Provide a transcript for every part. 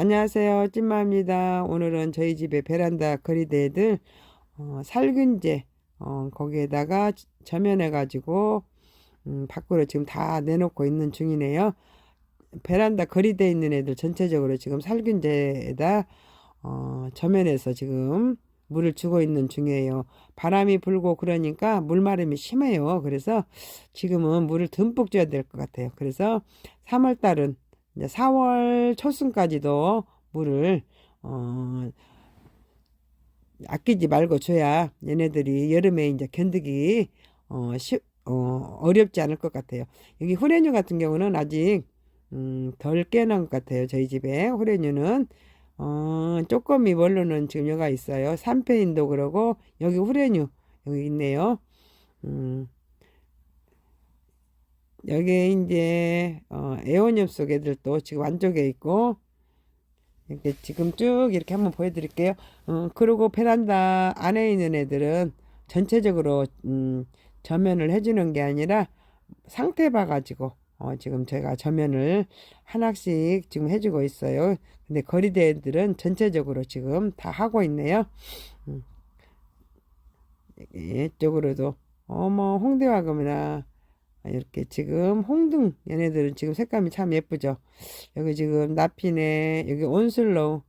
안녕하세요. 찐마입니다. 오늘은 저희 집에 베란다 거리대들 어, 살균제 어, 거기에다가 저면해 가지고 음, 밖으로 지금 다 내놓고 있는 중이네요. 베란다 거리대에 있는 애들 전체적으로 지금 살균제에다 어, 저면해서 지금 물을 주고 있는 중이에요. 바람이 불고 그러니까 물마름이 심해요. 그래서 지금은 물을 듬뿍 줘야 될 것 같아요. 그래서 3월 달은 이제 4월 초순까지도 물을 어, 아끼지 말고 줘야 얘네들이 여름에 이제 견디기 어, 쉬, 어, 어렵지 않을 것 같아요. 여기 후레뉴 같은 경우는 아직 음, 덜 깨난 것 같아요. 저희 집에 후레뉴는 어, 쪼꼬미 원로는 지금 여가 있어요. 삼페인도 그러고 여기 후레뉴 여기 있네요. 음, 여기 이제 어, 에오ニ속 애들도 지금 안쪽에 있고 이렇게 지금 쭉 이렇게 한번 보여드릴게요. 어, 그리고 베란다 안에 있는 애들은 전체적으로 음, 저면을 해주는 게 아니라 상태 봐가지고 어, 지금 제가 저면을 하나씩 지금 해주고 있어요. 근데 거리대 애들은 전체적으로 지금 다 하고 있네요. 음. 이쪽으로도 어머 홍대화금이나 이렇게 지금 홍등 얘네들은 지금 색감이 참 예쁘죠. 여기 지금 나피네 여기 온슬로우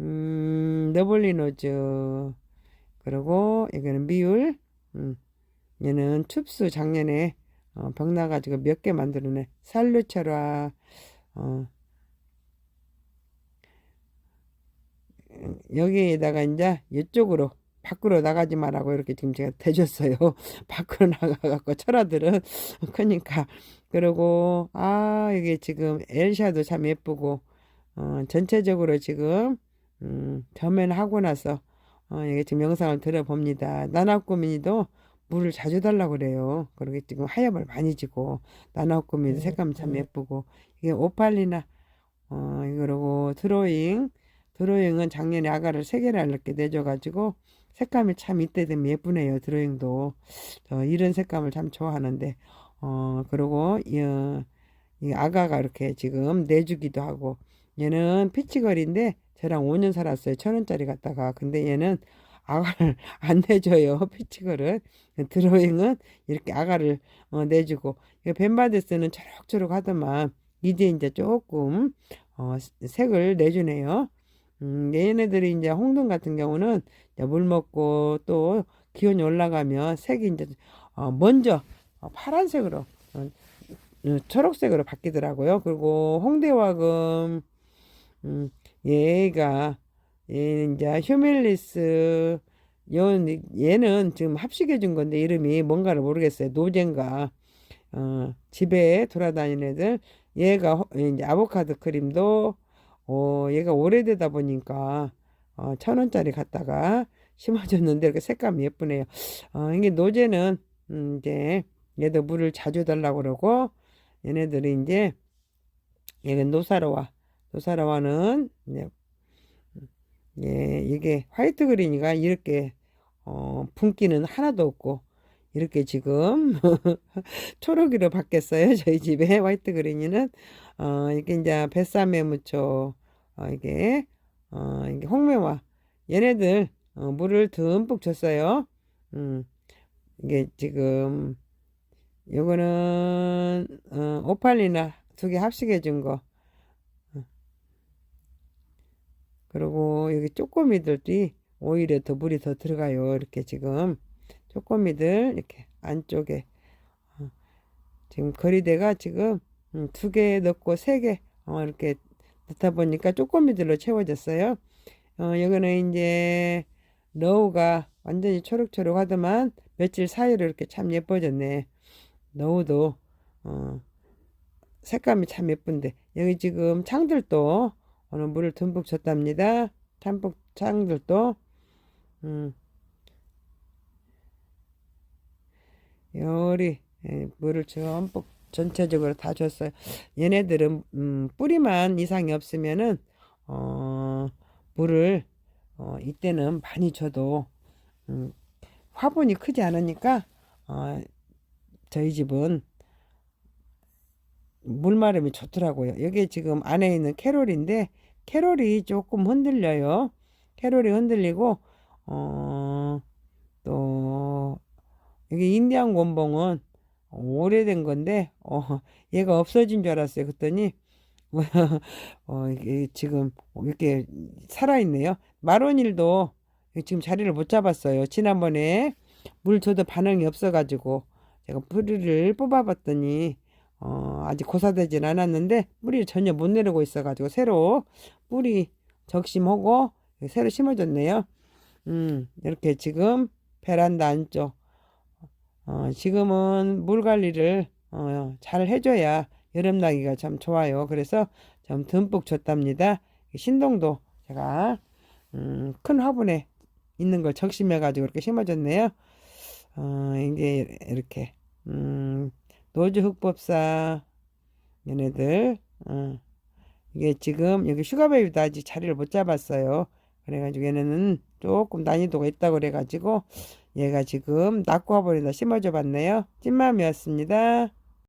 음 너블리노즈 그리고 여기는 미울 음 얘는 춥수 작년에 어, 병 나가지고 몇 개 만들어내 살루체라 어 여기에다가 이제 이쪽으로 밖으로 나가지 말라고 이렇게 지금 제가 대줬어요. 밖으로 나가갖고 철아들은 그러니까 그리고 아 이게 지금 엘샤도 참 예쁘고 어, 전체적으로 지금 음, 점연하고 나서 어, 이게 지금 영상을 들어봅니다. 나나꾸미니도 물을 자주 달라고 그래요. 그러게 지금 하엽을 많이 지고 나나꾸미도 색감 참 예쁘고 이게 오팔리나 어, 이거고 드로잉 드로잉은 작년에 아가를 세 개나 이렇게 내줘가지고 색감이 참 이때 되면 예쁘네요. 드로잉도. 저 이런 색감을 참 좋아하는데, 어, 그리고, 이, 어, 이 아가가 이렇게 지금 내주기도 하고, 얘는 피치걸인데, 저랑 5년 살았어요. 천 원짜리 갖다가. 근데 얘는 아가를 안 내줘요. 피치걸은. 드로잉은 이렇게 아가를 어, 내주고, 벤바데스는 초록초록 하더만, 이제 이제 조금, 어, 색을 내주네요. 음, 얘네들이 이제 홍등 같은 경우는 물 먹고 또 기온이 올라가면 색이 이제 어, 먼저 어, 파란색으로 어, 어, 초록색으로 바뀌더라고요. 그리고 홍대화금 음, 얘가 얘는 이제 휴밀리스 얘는 지금 합식해 준 건데 이름이 뭔가를 모르겠어요. 노젠가 어, 집에 돌아다니는 애들 얘가 이제 아보카도 크림도 어, 얘가 오래되다 보니까 어, 천 원짜리 갖다가 심어줬는데 이렇게 색감이 예쁘네요. 어, 이게 노제는 음, 이제 얘도 물을 자주 달라고 그러고 얘네들이 이제 얘는 노사로와 노사로와는 이제 예, 이게 화이트 그린이가 이렇게 어, 분기는 하나도 없고 이렇게 지금 초록이로 바뀌었어요. 저희 집에 화이트 그린이는 어, 이게 이제 뱃삼에 묻혀 어, 이게 어, 이게 홍매화 얘네들 어, 물을 듬뿍 줬어요. 음, 이게 지금 요거는 어, 오팔리나 두 개 합식해 준 거. 어. 그리고 여기 쪼꼬미들이 오히려 더 물이 더 들어가요. 이렇게 지금 쪼꼬미들 이렇게 안쪽에 어, 지금 거리대가 지금 음, 두개 넣고 세개 어, 이렇게 넣다 보니까 쪼꼬미들로 채워졌어요. 어, 여기는 이제 너우가 완전히 초록초록 하더만 며칠 사이로 이렇게 참 예뻐졌네. 너우도 어, 색감이 참 예쁜데 여기 지금 창들도 오늘 물을 듬뿍 줬답니다. 참복 창들도 음, 요리 예, 물을 듬뿍 전체적으로 다 줬어요. 얘네들은 음, 뿌리만 이상이 없으면은 어, 물을 어, 이때는 많이 줘도 음, 화분이 크지 않으니까 어, 저희 집은 물마름이 좋더라고요. 여기 지금 안에 있는 캐롤인데 캐롤이 조금 흔들려요. 캐롤이 흔들리고 어, 또 이게 인디안 곤봉은 오래된 건데 어, 얘가 없어진 줄 알았어요. 그랬더니 어, 이게 지금 이렇게 살아있네요. 마로닐도 지금 자리를 못 잡았어요. 지난번에 물 줘도 반응이 없어가지고 제가 뿌리를 뽑아봤더니 어, 아직 고사되진 않았는데 뿌리를 전혀 못 내리고 있어가지고 새로 뿌리 적심하고 새로 심어줬네요. 음, 이렇게 지금 베란다 안쪽 어, 지금은 물 관리를 어, 잘 해줘야 여름 나기가 참 좋아요. 그래서 좀 듬뿍 줬답니다. 신동도 제가 음, 큰 화분에 있는 걸 적심해가지고 이렇게 심어줬네요. 어, 이제 이렇게 음, 노즈 흑법사 얘네들 어, 이게 지금 여기 슈가베이비도 아직 자리를 못 잡았어요. 그래가지고 얘네는 조금 난이도가 있다고 그래가지고 얘가 지금 낙고 화분에다 심어줘 봤네요. 찐맘이었습니다.